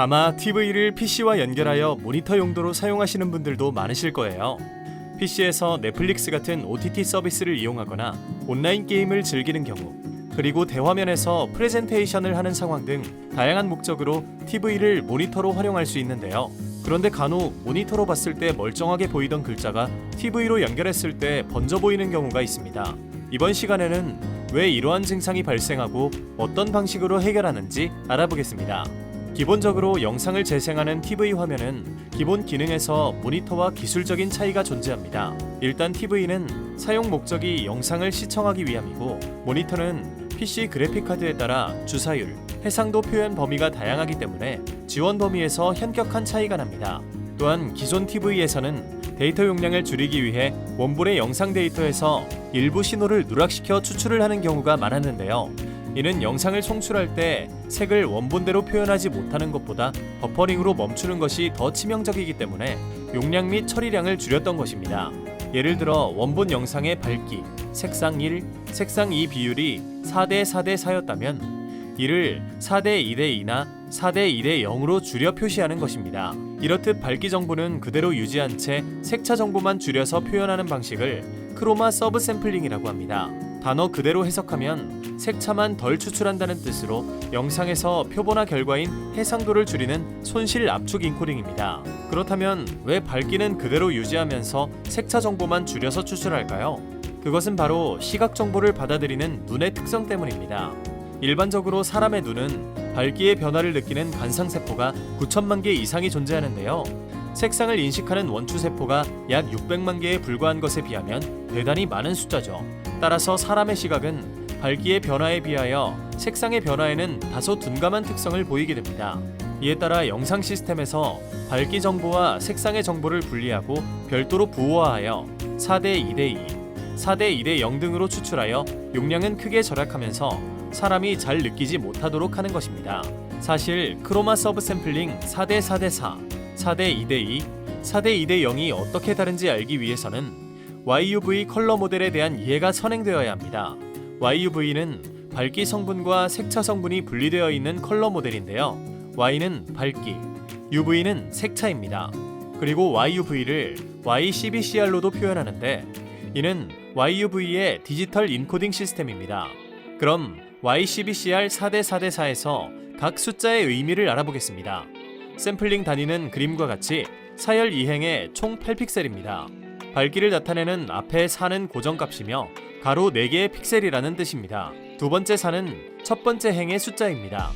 아마 TV를 PC와 연결하여 모니터 용도로 사용하시는 분들도 많으실 거예요. PC에서 넷플릭스 같은 OTT 서비스를 이용하거나 온라인 게임을 즐기는 경우, 그리고 대화면에서 프레젠테이션을 하는 상황 등 다양한 목적으로 TV를 모니터로 활용할 수 있는데요. 그런데 간혹 모니터로 봤을 때 멀쩡하게 보이던 글자가 TV로 연결했을 때 번져 보이는 경우가 있습니다. 이번 시간에는 왜 이러한 증상이 발생하고 어떤 방식으로 해결하는지 알아보겠습니다. 기본적으로 영상을 재생하는 TV 화면은 기본 기능에서 모니터와 기술적인 차이가 존재합니다. 일단 TV는 사용 목적이 영상을 시청하기 위함이고 모니터는 PC 그래픽 카드에 따라 주사율, 해상도 표현 범위가 다양하기 때문에 지원 범위에서 현격한 차이가 납니다. 또한 기존 TV에서는 데이터 용량을 줄이기 위해 원본의 영상 데이터에서 일부 신호를 누락시켜 추출을 하는 경우가 많았는데요. 이는 영상을 송출할 때 색을 원본대로 표현하지 못하는 것보다 버퍼링으로 멈추는 것이 더 치명적이기 때문에 용량 및 처리량을 줄였던 것입니다. 예를 들어 원본 영상의 밝기, 색상 1, 색상 2 비율이 4대 4대 4였다면 이를 4대 2대 2나 4대 2대 0으로 줄여 표시하는 것입니다. 이렇듯 밝기 정보는 그대로 유지한 채 색차 정보만 줄여서 표현하는 방식을 크로마 서브 샘플링이라고 합니다. 단어 그대로 해석하면 색차만 덜 추출한다는 뜻으로 영상에서 표본화 결과인 해상도를 줄이는 손실 압축 인코딩입니다. 그렇다면 왜 밝기는 그대로 유지하면서 색차 정보만 줄여서 추출할까요? 그것은 바로 시각 정보를 받아들이는 눈의 특성 때문입니다. 일반적으로 사람의 눈은 밝기의 변화를 느끼는 관상세포가 9천만 개 이상이 존재하는데요. 색상을 인식하는 원추세포가 약 600만 개에 불과한 것에 비하면 대단히 많은 숫자죠. 따라서 사람의 시각은 밝기의 변화에 비하여 색상의 변화에는 다소 둔감한 특성을 보이게 됩니다. 이에 따라 영상 시스템에서 밝기 정보와 색상의 정보를 분리하고 별도로 부호화하여 4대 2대 2, 4대 2대 0 등으로 추출하여 용량은 크게 절약하면서 사람이 잘 느끼지 못하도록 하는 것입니다. 사실 크로마 서브 샘플링 4대 4대 4, 4대 2대 2, 4대 2대 0이 어떻게 다른지 알기 위해서는 YUV 컬러 모델에 대한 이해가 선행되어야 합니다. YUV는 밝기 성분과 색차 성분이 분리되어 있는 컬러 모델인데요. Y는 밝기, UV는 색차입니다. 그리고 YUV를 YCBCR로도 표현하는데 이는 YUV의 디지털 인코딩 시스템입니다. 그럼 YCBCR 4대 4대 4에서 각 숫자의 의미를 알아보겠습니다. 샘플링 단위는 그림과 같이 사열 2행의 총 8픽셀입니다. 밝기를 나타내는 앞에 4는 고정값이며 가로 4개의 픽셀이라는 뜻입니다. 두 번째 4는 첫 번째 행의 숫자입니다.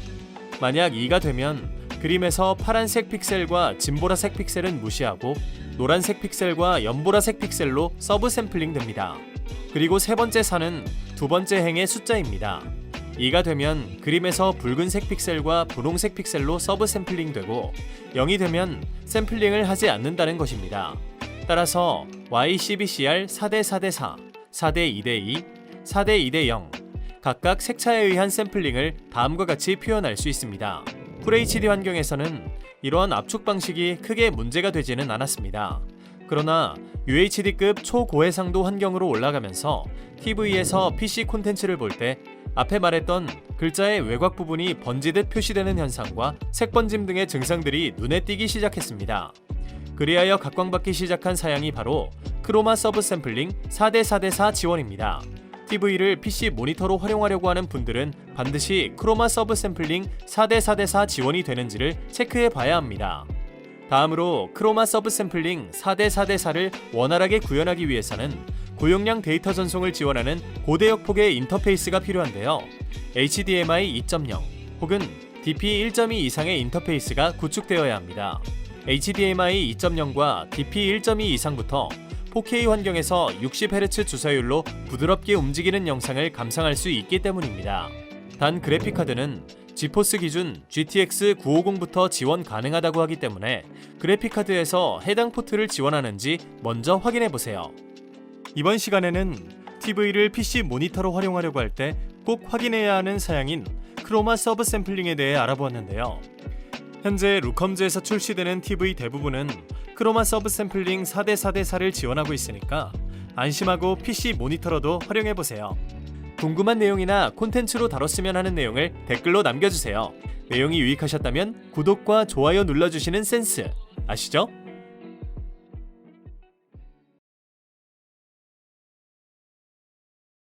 만약 2가 되면 그림에서 파란색 픽셀과 진보라색 픽셀은 무시하고 노란색 픽셀과 연보라색 픽셀로 서브 샘플링 됩니다. 그리고 세 번째 4는 두 번째 행의 숫자입니다. 2가 되면 그림에서 붉은색 픽셀과 분홍색 픽셀로 서브 샘플링 되고 0이 되면 샘플링을 하지 않는다는 것입니다. 따라서 YCBCR 4대 4대 4, 4대 2대 2, 4대 2대 0 각각 색차에 의한 샘플링을 다음과 같이 표현할 수 있습니다. FHD 환경에서는 이러한 압축 방식이 크게 문제가 되지는 않았습니다. 그러나 UHD급 초고해상도 환경으로 올라가면서 TV에서 PC 콘텐츠를 볼 때 앞에 말했던 글자의 외곽 부분이 번지듯 표시되는 현상과 색번짐 등의 증상들이 눈에 띄기 시작했습니다. 그리하여 각광받기 시작한 사양이 바로 크로마 서브 샘플링 4대 4대 4 지원입니다. TV를 PC 모니터로 활용하려고 하는 분들은 반드시 크로마 서브 샘플링 4대 4대 4 지원이 되는지를 체크해 봐야 합니다. 다음으로 크로마 서브 샘플링 4대 4대 4를 원활하게 구현하기 위해서는 고용량 데이터 전송을 지원하는 고대역 폭의 인터페이스가 필요한데요. HDMI 2.0 혹은 DP 1.2 이상의 인터페이스가 구축되어야 합니다. HDMI 2.0과 DP 1.2 이상부터 4K 환경에서 60Hz 주사율로 부드럽게 움직이는 영상을 감상할 수 있기 때문입니다. 단 그래픽카드는 지포스 기준 GTX 950부터 지원 가능하다고 하기 때문에 그래픽카드에서 해당 포트를 지원하는지 먼저 확인해 보세요. 이번 시간에는 TV를 PC 모니터로 활용하려고 할 때 꼭 확인해야 하는 사양인 크로마 서브 샘플링에 대해 알아보았는데요. 현재 루컴즈에서 출시되는 TV 대부분은 크로마 서브 샘플링 4대 4대 4를 지원하고 있으니까 안심하고 PC 모니터로도 활용해 보세요. 궁금한 내용이나 콘텐츠로 다뤘으면 하는 내용을 댓글로 남겨주세요. 내용이 유익하셨다면 구독과 좋아요 눌러주시는 센스 아시죠?